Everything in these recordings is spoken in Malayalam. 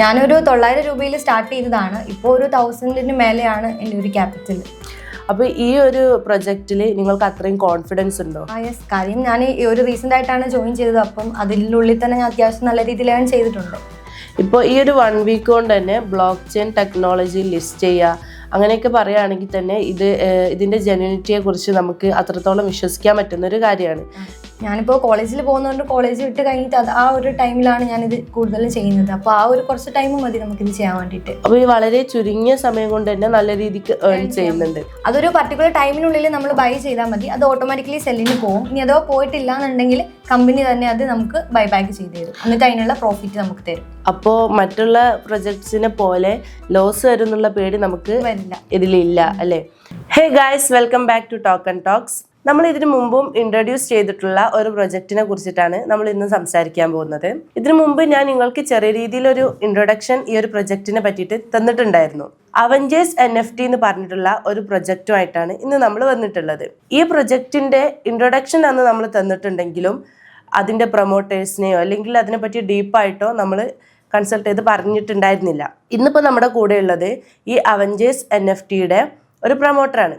ഞാനൊരു തൊള്ളായിരം രൂപയിൽ സ്റ്റാർട്ട് ചെയ്തതാണ്. ഇപ്പോൾ ഒരു തൗസൻഡിന് മേലെയാണ് എന്റെ ഒരു ക്യാപിറ്റൽ അപ്പോൾ ഈ ഒരു പ്രൊജക്റ്റിൽ നിങ്ങൾക്ക് അത്രയും കോൺഫിഡൻസ് ഉണ്ടോ? ആ യെസ് കാര്യം ഞാൻ ഈ ഒരു റീസെന്റ് ആയിട്ടാണ് ജോയിൻ ചെയ്തത്. അപ്പം അതിനുള്ളിൽ തന്നെ ഞാൻ അത്യാവശ്യം നല്ല രീതിയിൽ ഏൺ ചെയ്തിട്ടുണ്ട്. ഇപ്പോൾ ഈ ഒരു വൺ വീക്ക് കൊണ്ട് തന്നെ ബ്ലോക്ക് ചെയിൻ ടെക്നോളജി ലിസ്റ്റ് ചെയ്യുക അങ്ങനെയൊക്കെ പറയുകയാണെങ്കിൽ തന്നെ ഇത് ഇതിന്റെ ഇതിന്റെ ജെന്യൂനിറ്റിയെ കുറിച്ച് നമുക്ക് അത്രത്തോളം വിശ്വസിക്കാൻ പറ്റുന്ന ഒരു കാര്യമാണ്. ഞാനിപ്പോൾ കോളേജിൽ പോകുന്നതുകൊണ്ട് കോളേജ് വിട്ട് കഴിഞ്ഞിട്ട് അത് ആ ഒരു ടൈമിലാണ് ഞാനിത് കൂടുതലും ചെയ്യുന്നത്. അപ്പോൾ ആ ഒരു കുറച്ച് ടൈം മതി നമുക്കിത് ചെയ്യാൻ വേണ്ടിയിട്ട്. അപ്പോൾ ഈ വളരെ ചുരുങ്ങിയ സമയം കൊണ്ട് തന്നെ നല്ല രീതിക്ക് ഏൺ ചെയ്യുന്നുണ്ട്. അതൊരു പർട്ടിക്കുലർ ടൈമിനുള്ളിൽ നമ്മൾ ബൈ ചെയ്താൽ മതി. അത് ഓട്ടോമാറ്റിക്കലി സെല്ലിന് പോകും ഇനി അതോ പോയിട്ടില്ല എന്നുണ്ടെങ്കിൽ കമ്പനി തന്നെ അത് നമുക്ക് ബൈ ബാക്ക് ചെയ്ത് തരും. എന്നിട്ട് അതിനുള്ള പ്രോഫിറ്റ് നമുക്ക് തരും. അപ്പോൾ മറ്റുള്ള പ്രൊജക്ട്സിനെ പോലെ ലോസ് വരുന്നുള്ള പേടി നമുക്ക് വരില്ല. ഇതിലില്ല അല്ലേ? Hey guys welcome back to talk and talks നമ്മൾ ഇതിനു മുമ്പും ഇൻട്രൊഡ്യൂസ് ചെയ്തിട്ടുള്ള ഒരു പ്രൊജക്റ്റിനെ കുറിച്ചിട്ടാണ് നമ്മൾ ഇന്ന് സംസാരിക്കാൻ പോകുന്നത്. ഇതിനു മുമ്പ് ഞാൻ നിങ്ങൾക്ക് ചെറിയ രീതിയിലൊരു ഇൻട്രൊഡക്ഷൻ ഈ ഒരു പ്രൊജക്റ്റിനെ പറ്റിയിട്ട് തന്നിട്ടുണ്ടായിരുന്നു. അവഞ്ചേഴ്സ് എൻ എഫ് ടി എന്ന് പറഞ്ഞിട്ടുള്ള ഒരു പ്രൊജക്റ്റുമായിട്ടാണ് ഇന്ന് നമ്മൾ വന്നിട്ടുള്ളത്. ഈ പ്രൊജക്റ്റിന്റെ ഇൻട്രൊഡക്ഷൻ അന്ന് നമ്മൾ തന്നിട്ടുണ്ടെങ്കിലും അതിന്റെ പ്രൊമോട്ടേഴ്സിനെയോ അല്ലെങ്കിൽ അതിനെപ്പറ്റി ഡീപ്പായിട്ടോ നമ്മൾ കൺസൾട്ട് ചെയ്ത് പറഞ്ഞിട്ടുണ്ടായിരുന്നില്ല. ഇന്നിപ്പോൾ നമ്മുടെ കൂടെയുള്ളത് ഈ അവഞ്ചേഴ്സ് എൻ എഫ് ടിയുടെ ഒരു പ്രൊമോട്ടറാണ്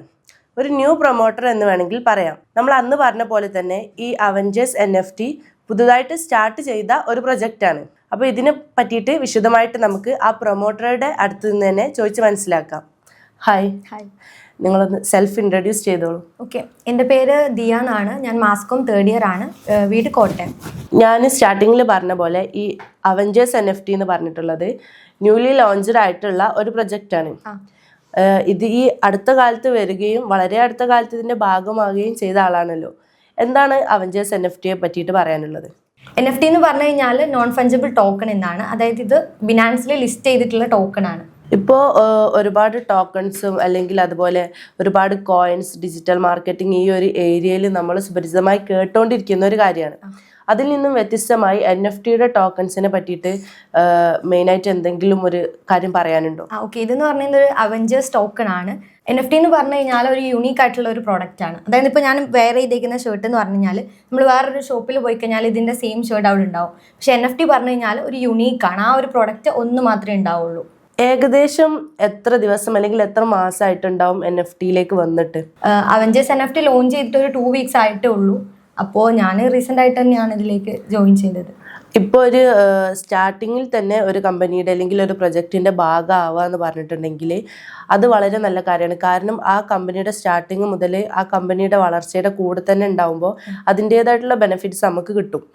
ഒരു ന്യൂ പ്രൊമോട്ടർ എന്ന് വേണമെങ്കിൽ പറയാം. നമ്മൾ അന്ന് പറഞ്ഞ പോലെ തന്നെ ഈ അവഞ്ചേഴ്സ് എൻ എഫ് ടി പുതുതായിട്ട് സ്റ്റാർട്ട് ചെയ്ത ഒരു പ്രൊജക്റ്റാണ് അപ്പോൾ ഇതിനെ പറ്റിയിട്ട് വിശദമായിട്ട് നമുക്ക് ആ പ്രൊമോട്ടറുടെ അടുത്ത് നിന്ന് തന്നെ ചോദിച്ച് മനസ്സിലാക്കാം. ഹായ് ഹായ് നിങ്ങളൊന്ന് സെൽഫ് ഇൻട്രൊഡ്യൂസ് ചെയ്തോളൂ. ഓക്കെ എന്റെ പേര് ദിയ എന്നാണ് ഞാൻ മാസ്കോം തേർഡ് ഇയർ ആണ്. വീട് കോട്ടയം. ഞാൻ സ്റ്റാർട്ടിങ്ങിൽ പറഞ്ഞ പോലെ ഈ അവഞ്ചേഴ്സ് എൻ എഫ് ടി എന്ന് പറഞ്ഞിട്ടുള്ളത് ന്യൂലി ലോഞ്ച്ഡ് ആയിട്ടുള്ള ഒരു പ്രൊജക്റ്റാണ് ഇത് ഈ അടുത്ത കാലത്ത് വരികയും വളരെ അടുത്ത കാലത്ത് ഇതിന്റെ ഭാഗമാകുകയും ചെയ്ത ആളാണല്ലോ. എന്താണ് അവഞ്ചേഴ്സ് എൻ എഫ് ടിയെ പറ്റിയിട്ട് പറയാനുള്ളത്? എൻ എഫ് ടി എന്ന് പറഞ്ഞു കഴിഞ്ഞാൽ നോൺ ഫഞ്ചബിൾ ടോക്കൺ എന്നാണ്. അതായത് ഇത് ബിനാൻസിൽ ലിസ്റ്റ് ചെയ്തിട്ടുള്ള ടോക്കൺ ആണ്. ഇപ്പോൾ ഒരുപാട് ടോക്കൺസും അല്ലെങ്കിൽ അതുപോലെ ഒരുപാട് കോയിൻസ് ഡിജിറ്റൽ മാർക്കറ്റിംഗ് ഈ ഒരു ഏരിയയിൽ നമ്മൾ സുപരിചിതമായി കേട്ടുകൊണ്ടിരിക്കുന്ന ഒരു കാര്യമാണ്. അതിൽ നിന്നും വ്യത്യസ്തമായി എൻ എഫ് ടിയുടെ ടോക്കൺസിനെ പറ്റിയിട്ട് മെയിനായിട്ട് എന്തെങ്കിലും ഒരു കാര്യം പറയാനുണ്ടോ? ഓക്കെ. ഇതെന്ന് പറഞ്ഞാൽ ഒരു അവഞ്ചേഴ്സ് ടോക്കൺ ആണ്. എൻ എഫ് ടി എന്ന് പറഞ്ഞു കഴിഞ്ഞാൽ ഒരു യൂണീക്ക് ആയിട്ടുള്ള ഒരു പ്രോഡക്റ്റ് ആണ്. അതായത് ഇപ്പോൾ ഞാൻ വേറെ ചെയ്തേക്കുന്ന ഷർട്ട് എന്ന് പറഞ്ഞു കഴിഞ്ഞാൽ നമ്മൾ വേറൊരു ഷോപ്പിൽ പോയി കഴിഞ്ഞാൽ ഇതിന്റെ സെയിം ഷർട്ട് അവിടെ ഉണ്ടാവും. പക്ഷെ എൻ എഫ് ടി പറഞ്ഞു കഴിഞ്ഞാൽ ഒരു യുണീക്ക് ആണ്. ആ ഒരു പ്രോഡക്റ്റ് ഒന്ന് മാത്രമേ ഉണ്ടാവുള്ളൂ. ഏകദേശം എത്ര ദിവസം അല്ലെങ്കിൽ എത്ര മാസമായിട്ടുണ്ടാവും എൻ എഫ് ടിയിലേക്ക് വന്നിട്ട്? Avengers N F T launch ചെയ്തിട്ട് ഒരു ടു വീക്സ് ആയിട്ടേ ഉള്ളൂ. അപ്പോൾ ഞാൻ റീസെന്റ് ആയിട്ട് തന്നെയാണ് ഇതിലേക്ക് ജോയിൻ ചെയ്തത്. ഇപ്പോൾ ഒരു സ്റ്റാർട്ടിങ്ങിൽ തന്നെ ഒരു കമ്പനിയുടെ അല്ലെങ്കിൽ ഒരു പ്രൊജക്റ്റിന്റെ ഭാഗമാവുക എന്ന് പറഞ്ഞിട്ടുണ്ടെങ്കിൽ അത് വളരെ നല്ല കാര്യമാണ്. കാരണം ആ കമ്പനിയുടെ സ്റ്റാർട്ടിങ് മുതൽ ആ കമ്പനിയുടെ വളർച്ചയുടെ കൂടെ തന്നെ ഉണ്ടാവുമ്പോൾ അതിന്റേതായിട്ടുള്ള ബെനിഫിറ്റ്സ് നമുക്ക് കിട്ടും.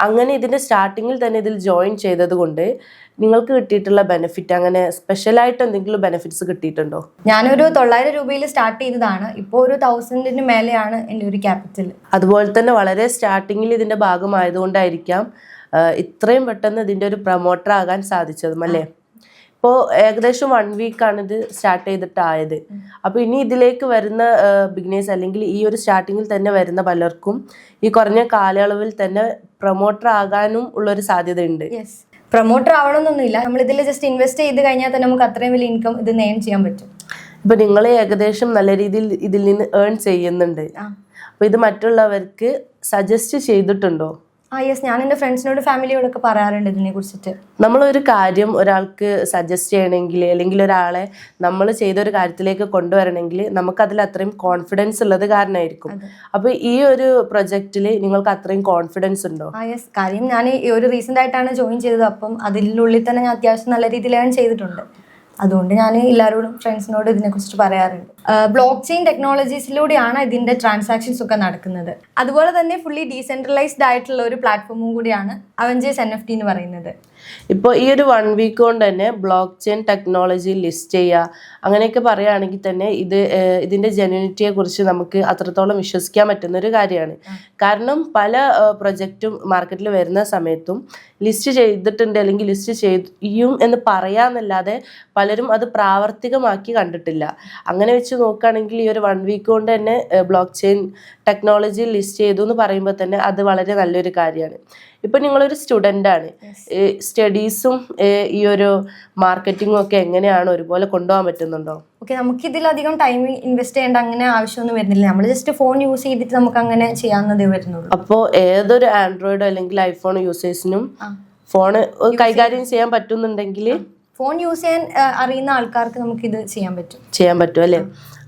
അങ്ങനെ ഇതിന്റെ സ്റ്റാർട്ടിങ്ങിൽ തന്നെ ഇതിൽ ജോയിൻ ചെയ്തത് കൊണ്ട് നിങ്ങൾക്ക് കിട്ടിയിട്ടുള്ള ബെനിഫിറ്റ് അങ്ങനെ സ്പെഷ്യലായിട്ട് എന്തെങ്കിലും ബെനിഫിറ്റ്സ് കിട്ടിയിട്ടുണ്ടോ? ഞാനൊരു തൊള്ളായിരം രൂപയിൽ സ്റ്റാർട്ട് ചെയ്തതാണ്. ഇപ്പോൾ ഒരു തൗസൻഡിന് മേലെയാണ് എന്റെ ഒരു ക്യാപിറ്റൽ അതുപോലെ തന്നെ വളരെ സ്റ്റാർട്ടിങ്ങിൽ ഇതിന്റെ ഭാഗമായതുകൊണ്ടായിരിക്കാം ഇത്രയും പെട്ടെന്ന് ഇതിന്റെ ഒരു പ്രൊമോട്ടർ ആകാൻ സാധിച്ചതും അല്ലേ? ഇപ്പോൾ ഏകദേശം വൺ വീക്കാണ് ഇത് സ്റ്റാർട്ട് ചെയ്തിട്ടായത്. അപ്പോൾ ഇനി ഇതിലേക്ക് വരുന്ന ബിഗ്നേഴ്സ് അല്ലെങ്കിൽ ഈ ഒരു സ്റ്റാർട്ടിങ്ങിൽ തന്നെ വരുന്ന പലർക്കും ഈ കുറഞ്ഞ കാലയളവിൽ തന്നെ പ്രൊമോട്ടർ ആകാനും ഉള്ളൊരു സാധ്യതയുണ്ട്. പ്രൊമോട്ടർ ആവണമെന്നൊന്നുമില്ല. നമ്മൾ ഇതിൽ ജസ്റ്റ് ഇൻവെസ്റ്റ് ചെയ്ത് കഴിഞ്ഞാൽ തന്നെ നമുക്ക് അത്രയും വലിയ ഇൻകം ഇത് നേൺ ചെയ്യാൻ പറ്റും. ഇപ്പൊ നിങ്ങൾ ഏകദേശം നല്ല രീതിയിൽ ഇതിൽ നിന്ന് ഏൺ ചെയ്യുന്നുണ്ട്. അപ്പൊ ഇത് മറ്റുള്ളവർക്ക് സജസ്റ്റ് ചെയ്തിട്ടുണ്ടോ? ആ യെസ് ഞാൻ എന്റെ ഫ്രണ്ട്സിനോട് ഫാമിലിയോടൊക്കെ പറയാറുണ്ട് ഇതിനെ കുറിച്ചിട്ട്. നമ്മളൊരു കാര്യം ഒരാൾക്ക് സജസ്റ്റ് ചെയ്യണമെങ്കിൽ അല്ലെങ്കിൽ ഒരാളെ നമ്മൾ ചെയ്ത ഒരു കാര്യത്തിലേക്ക് കൊണ്ടുവരണമെങ്കിൽ നമുക്ക് അതിൽ അത്രയും കോൺഫിഡൻസ് ഉള്ളത് കാരണമായിരിക്കും. അപ്പൊ അപ്പോൾ ഈ ഒരു പ്രൊജക്റ്റിൽ നിങ്ങൾക്ക് അത്രയും കോൺഫിഡൻസ് ഉണ്ടോ? ആ യെസ് കാര്യം ഞാൻ ഈ ഒരു റീസെന്റ് ആയിട്ടാണ് ജോയിൻ ചെയ്തത്. അപ്പം അതിനുള്ളിൽ തന്നെ ഞാൻ അത്യാവശ്യം നല്ല രീതിയിൽ ചെയ്തിട്ടുണ്ട്. അതുകൊണ്ട് ഞാൻ എല്ലാവരോടും ഫ്രണ്ട്സിനോട് ഇതിനെക്കുറിച്ച് പറയാറുണ്ട്. ബ്ലോക്ക് ചെയിൻ ടെക്നോളജീസിലൂടെയാണ് ഇതിന്റെ ട്രാൻസാക്ഷൻസ് ഒക്കെ നടക്കുന്നത്. അതുപോലെ തന്നെ ഫുള്ളി ഡീസെൻട്രലൈസ്ഡ് ആയിട്ടുള്ള ഒരു പ്ലാറ്റ്ഫോമും കൂടിയാണ് അവഞ്ചേഴ്സ് എൻ എഫ് ടി എന്ന് പറയുന്നത്. ഇപ്പോൾ ഈ ഒരു വൺ വീക്ക് കൊണ്ട് തന്നെ ബ്ലോക്ക് ചെയിൻ ടെക്നോളജി ലിസ്റ്റ് ചെയ്യുക അങ്ങനെയൊക്കെ പറയുകയാണെങ്കിൽ തന്നെ ഇത് ഇതിന്റെ ഇതിന്റെ ജെന്യൂനിറ്റിയെ കുറിച്ച് നമുക്ക് അത്രത്തോളം വിശ്വസിക്കാൻ പറ്റുന്ന ഒരു കാര്യമാണ്. കാരണം പല പ്രൊജക്റ്റും മാർക്കറ്റിൽ വരുന്ന സമയത്തും ലിസ്റ്റ് ചെയ്തിട്ടുണ്ട് അല്ലെങ്കിൽ ലിസ്റ്റ് ചെയ്യും എന്ന് പറയാമെന്നല്ലാതെ പലരും അത് പ്രാവർത്തികമാക്കി കണ്ടിട്ടില്ല. അങ്ങനെ വെച്ച് നോക്കുകയാണെങ്കിൽ ഈ ഒരു വൺ വീക്ക് കൊണ്ട് തന്നെ ബ്ലോക്ക് ചെയിൻ ടെക്നോളജി ലിസ്റ്റ് ചെയ്തു എന്ന് പറയുമ്പോൾ തന്നെ അത് വളരെ നല്ലൊരു കാര്യമാണ്. ഇപ്പം നിങ്ങളൊരു സ്റ്റുഡന്റ് ആണ്. സ്റ്റഡീസും ഈ ഒരു മാർക്കറ്റിങ്ങും ഒക്കെ എങ്ങനെയാണ് ഒരുപോലെ കൊണ്ടുപോകാൻ പറ്റുന്നുണ്ടോ? ഓക്കെ നമുക്ക് ഇതിലധികം ടൈം ഇൻവെസ്റ്റ് ചെയ്യേണ്ട അങ്ങനെ ആവശ്യമൊന്നും വരുന്നില്ല. നമ്മൾ ജസ്റ്റ് ഫോൺ യൂസ് ചെയ്തിട്ട് നമുക്ക് അങ്ങനെ ചെയ്യാവുന്നതേ വരുന്നുള്ളൂ. അപ്പോൾ ഏതൊരു ആൻഡ്രോയിഡോ അല്ലെങ്കിൽ ഐഫോൺ യൂസേഴ്സിനും ഫോൺ കൈകാര്യം ചെയ്യാൻ പറ്റുന്നുണ്ടെങ്കിൽ ഫോൺ യൂസ് ചെയ്യാൻ അറിയുന്ന ആൾക്കാർക്ക് നമുക്ക് ഇത് ചെയ്യാൻ പറ്റും. ചെയ്യാൻ പറ്റും അല്ലേ?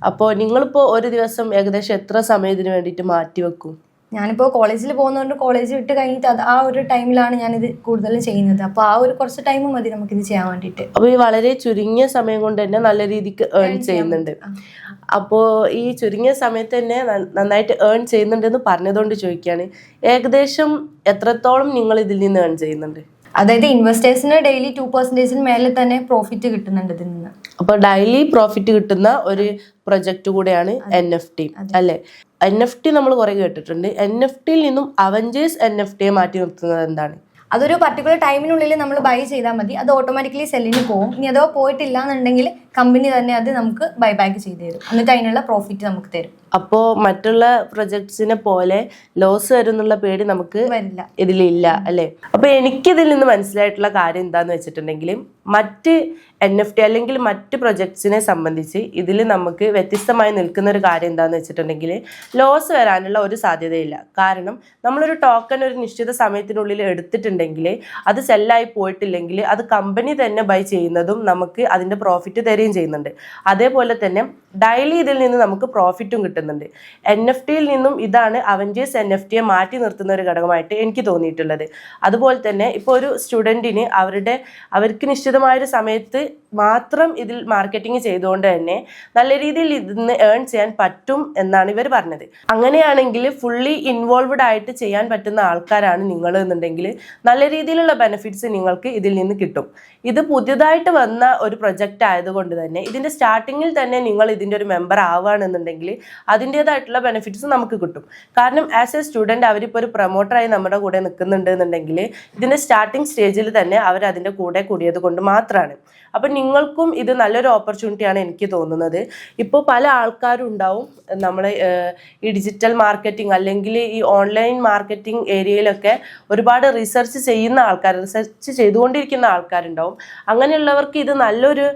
അപ്പോൾ നിങ്ങളിപ്പോൾ ഒരു ദിവസം ഏകദേശം എത്ര സമയം ഇതിന് വേണ്ടിയിട്ട് മാറ്റി വെക്കും? ഞാനിപ്പോൾ കോളേജിൽ പോകുന്നതുകൊണ്ട് കോളേജ് വിട്ട് കഴിഞ്ഞിട്ട് ആ ഒരു ടൈമിലാണ് ഞാനിത് കൂടുതലും ചെയ്യുന്നത്. അപ്പോൾ ആ ഒരു കുറച്ച് ടൈം മതി ഇത് ചെയ്യാൻ വേണ്ടിയിട്ട്. അപ്പോൾ ഈ വളരെ ചുരുങ്ങിയ സമയം കൊണ്ട് തന്നെ നല്ല രീതിക്ക് ഏൺ ചെയ്യുന്നുണ്ട്. അപ്പോൾ ഈ ചുരുങ്ങിയ സമയത്ത് തന്നെ നന്നായിട്ട് ഏൺ ചെയ്യുന്നുണ്ടെന്ന് പറഞ്ഞതുകൊണ്ട് ചോദിക്കുകയാണ് ഏകദേശം എത്രത്തോളം നിങ്ങൾ ഇതിൽ നിന്ന് ഏൺ ചെയ്യുന്നുണ്ട്? അതായത് ഇൻവെസ്റ്റേഴ്സിന് ഡെയിലി ടു പെർസെന്റേജിന് മേലെ തന്നെ പ്രോഫിറ്റ് കിട്ടുന്നുണ്ട് ഇതിൽ നിന്ന്. അപ്പോൾ ഡെയിലി പ്രോഫിറ്റ് കിട്ടുന്ന ഒരു പ്രൊജക്റ്റ് കൂടെയാണ് എൻ എഫ് ടി അല്ലെ? എൻ എഫ് ടി നമ്മൾ കുറെ കേട്ടിട്ടുണ്ട്. എൻ എഫ് ടിയിൽ നിന്നും അവഞ്ചേഴ്സ് എൻ എഫ് ടിയെ മാറ്റി നിർത്തുന്നത് എന്താണ്? അതൊരു പർട്ടിക്കുലർ ടൈമിനുള്ളിൽ നമ്മൾ ബൈ ചെയ്താൽ മതി. അത് ഓട്ടോമാറ്റിക്കലി സെല്ലിന് പോകും ഇനി അതോ പോയിട്ടില്ല എന്നുണ്ടെങ്കിൽ കമ്പനി തന്നെ അത് നമുക്ക് ബൈബാക്ക് ചെയ്തു തരും. എന്നിട്ട് അതിനുള്ള പ്രോഫിറ്റ് നമുക്ക് തരും. അപ്പോ മറ്റുള്ള പ്രൊജക്ട്സിനെ പോലെ ലോസ് വരും എന്നുള്ള പേടി നമുക്ക് വരില്ല. ഇതിലില്ല അല്ലേ? അപ്പൊ എനിക്കിതിൽ നിന്ന് മനസ്സിലായിട്ടുള്ള കാര്യം എന്താന്ന് വെച്ചിട്ടുണ്ടെങ്കിൽ മറ്റ് എൻ എഫ് ടി അല്ലെങ്കിൽ മറ്റ് പ്രൊജക്ട്സിനെ സംബന്ധിച്ച് ഇതിൽ നമുക്ക് വ്യത്യസ്തമായി നിൽക്കുന്ന ഒരു കാര്യം എന്താന്ന് വെച്ചിട്ടുണ്ടെങ്കിൽ ലോസ് വരാനുള്ള ഒരു സാധ്യതയില്ല. കാരണം നമ്മളൊരു ടോക്കൺ ഒരു നിശ്ചിത സമയത്തിനുള്ളിൽ എടുത്തിട്ടുണ്ടെങ്കിൽ അത് സെല്ലായി പോയിട്ടില്ലെങ്കിൽ അത് കമ്പനി തന്നെ ബൈ ചെയ്യുന്നതും നമുക്ക് അതിന്റെ പ്രോഫിറ്റ് തരികയും ചെയ്യുന്നുണ്ട്. അതേപോലെ തന്നെ ഡെയിലി ഇതിൽ നിന്ന് നമുക്ക് പ്രോഫിറ്റും കിട്ടുന്നുണ്ട്. എൻ എഫ് ടിയിൽ നിന്നും ഇതാണ് അവഞ്ചേഴ്സ് എൻ എഫ് ടിയെ മാറ്റി നിർത്തുന്ന ഒരു ഘടകമായിട്ട് എനിക്ക് തോന്നിയിട്ടുള്ളത്. അതുപോലെ തന്നെ ഇപ്പോൾ ഒരു സ്റ്റുഡന്റിന് അവരുടെ അവർക്ക് നിശ്ചിതമായ ഒരു സമയത്ത് മാത്രം ഇതിൽ മാർക്കറ്റിംഗ് ചെയ്തുകൊണ്ട് തന്നെ നല്ല രീതിയിൽ ഇതിന്ന് ഏൺ ചെയ്യാൻ പറ്റും എന്നാണ് ഇവർ പറഞ്ഞത്. അങ്ങനെയാണെങ്കിൽ ഫുള്ളി ഇൻവോൾവഡ് ആയിട്ട് ചെയ്യാൻ പറ്റുന്ന ആൾക്കാരാണ് നിങ്ങൾ എന്നുണ്ടെങ്കിൽ നല്ല രീതിയിലുള്ള ബെനിഫിറ്റ്സ് നിങ്ങൾക്ക് ഇതിൽ നിന്ന് കിട്ടും. ഇത് പുതിയതായിട്ട് വന്ന ഒരു പ്രൊജക്റ്റ് ആയതുകൊണ്ട് തന്നെ ഇതിന്റെ സ്റ്റാർട്ടിങ്ങിൽ തന്നെ നിങ്ങൾ ഇതിന്റെ ഒരു മെമ്പർ ആവുകയാണെന്നുണ്ടെങ്കിൽ അതിന്റേതായിട്ടുള്ള ബെനിഫിറ്റ്സ് നമുക്ക് കിട്ടും. കാരണം ആസ് എ സ്റ്റുഡന്റ് അവരിപ്പോൾ ഒരു പ്രൊമോട്ടറായി നമ്മുടെ കൂടെ നിൽക്കുന്നുണ്ട് എന്നുണ്ടെങ്കിൽ ഇതിന്റെ സ്റ്റാർട്ടിങ് സ്റ്റേജിൽ തന്നെ അവർ അതിന്റെ കൂടെ കൂടിയത് കൊണ്ട് മാത്രമാണ്. അപ്പം നിങ്ങൾക്കും ഇത് നല്ലൊരു ഓപ്പർച്യൂണിറ്റിയാണ് എനിക്ക് തോന്നുന്നത്. ഇപ്പോൾ പല ആൾക്കാരും ഉണ്ടാവും നമ്മൾ ഈ ഡിജിറ്റൽ മാർക്കറ്റിംഗ് അല്ലെങ്കിൽ ഈ ഓൺലൈൻ മാർക്കറ്റിംഗ് ഏരിയയിലൊക്കെ ഒരുപാട് റിസർച്ച് ചെയ്യുന്ന ആൾക്കാർ റിസർച്ച് ചെയ്തുകൊണ്ടിരിക്കുന്ന ആൾക്കാരുണ്ടാവും. അങ്ങനെയുള്ളവർക്ക് ഇത് നല്ലൊരു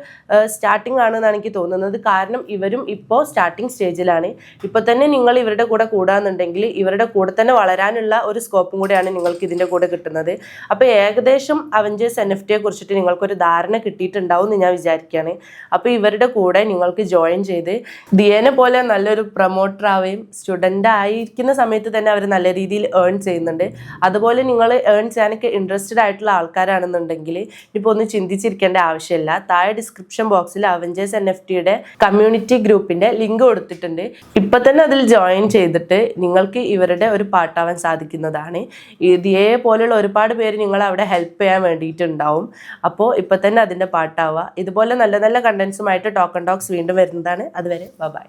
സ്റ്റാർട്ടിംഗ് ആണെന്നാണ് എനിക്ക് തോന്നുന്നത്. കാരണം ഇവരും ഇപ്പോൾ സ്റ്റാർട്ടിംഗ് സ്റ്റേജിലാണ് ഇപ്പോൾ തന്നെ നിങ്ങൾ ഇവരുടെ കൂടെ കൂടാന്നുണ്ടെങ്കിൽ ഇവരുടെ കൂടെ തന്നെ വളരാനുള്ള ഒരു സ്കോപ്പും കൂടെയാണ് നിങ്ങൾക്ക് ഇതിന്റെ കൂടെ കിട്ടുന്നത്. അപ്പോൾ ഏകദേശം അവഞ്ചേഴ്സ് എൻ എഫ് ടിയെ കുറിച്ചിട്ട് നിങ്ങൾക്കൊരു ധാരണ കിട്ടിയിട്ടുണ്ടാവും എന്ന് ഞാൻ വിചാരിക്കുകയാണ്. അപ്പോൾ ഇവരുടെ കൂടെ നിങ്ങൾക്ക് ജോയിൻ ചെയ്ത് ദിയേനെ പോലെ നല്ലൊരു പ്രൊമോട്ടർ ആവുകയും സ്റ്റുഡന്റ് ആയിരിക്കുന്ന സമയത്ത് തന്നെ അവർ നല്ല രീതിയിൽ ഏൺ ചെയ്യുന്നുണ്ട്. അതുപോലെ നിങ്ങൾ ഏൺ ചെയ്യാനൊക്കെ ഇൻട്രസ്റ്റഡ് ആയിട്ടുള്ള ആൾക്കാരാണെന്നുണ്ടെങ്കിൽ ഇപ്പോൾ ഒന്ന് ചിന്തിച്ചിരിക്കേണ്ട ആവശ്യമില്ല. താഴെ ഡിസ്ക്രിപ്ഷൻ ബോക്സിൽ അവഞ്ചേഴ്സ് എൻ എഫ് ടിയുടെ കമ്മ്യൂണിറ്റി ഗ്രൂപ്പിന്റെ ലിങ്ക് കൊടുത്തിട്ടുണ്ട്. ഇപ്പം തന്നെ അതിൽ ജോയിൻ ചെയ്തിട്ട് നിങ്ങൾക്ക് ഇവരുടെ ഒരു പാട്ടാവാൻ സാധിക്കുന്നതാണ്. ഇതേപോലെയുള്ള ഒരുപാട് പേര് നിങ്ങൾ അവിടെ ഹെൽപ്പ് ചെയ്യാൻ വേണ്ടിയിട്ടുണ്ടാവും. അപ്പോൾ ഇപ്പം തന്നെ അതിന്റെ പാട്ടാവുക. ഇതുപോലെ നല്ല നല്ല കണ്ടൻസുമായിട്ട് ടോക്കൺ ടോക്സ് വീണ്ടും വരുന്നതാണ്. അതുവരെ ബൈ.